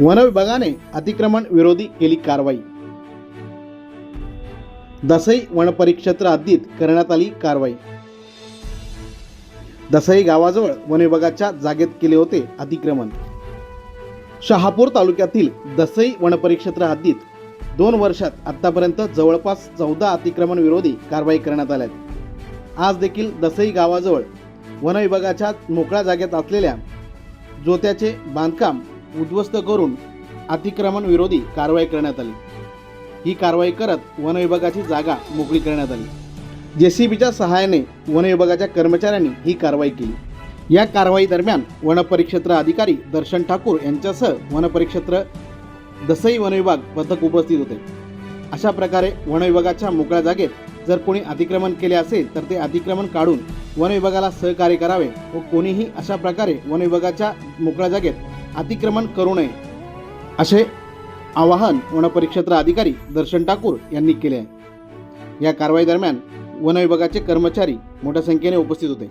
One विभागाने अतिक्रमण विरोधी केली कारवाई. दसई वनपरिक्षेत्र हद्दीत करण्यात आली कारवाई. दसई गावाजवळ वन विभागाच्या जागेत केले होते अतिक्रमण. शहापूर तालुक्यातील दसई वनपरिक्षेत्र हद्दीत दोन वर्षात आतापर्यंत जवळपास चौदा अतिक्रमण विरोधी कारवाई करण्यात आल्या आहेत. आज देखील दसई गावाजवळ वन विभागाच्या मोकळ्या जागेत असलेल्या जोत्याचे बांधकाम उद्ध्वस्त करून अतिक्रमण विरोधी कारवाई करण्यात आली. ही कारवाई करत वन विभागाची जागा मोकळी करण्यात आली. जे सी बीच्या सहाय्याने वन विभागाच्या कर्मचाऱ्यांनी ही कारवाई केली. या कारवाई दरम्यान वनपरिक्षेत्र अधिकारी दर्शन ठाकूर यांच्यासह वनपरिक्षेत्र दसई वनविभाग पथक उपस्थित होते. अशा प्रकारे वनविभागाच्या मोकळ्या जागेत जर कोणी अतिक्रमण केले असेल तर ते अतिक्रमण काढून वनविभागाला सहकार्य करावे व कोणीही अशा प्रकारे वनविभागाच्या मोकळ्या जागेत अतिक्रमण करू नये असे आवाहन वनपरिक्षेत्र अधिकारी दर्शन ठाकूर यांनी केले आहे. या कारवाई दरम्यान वन विभागाचे कर्मचारी मोठ्या संख्येने उपस्थित होते.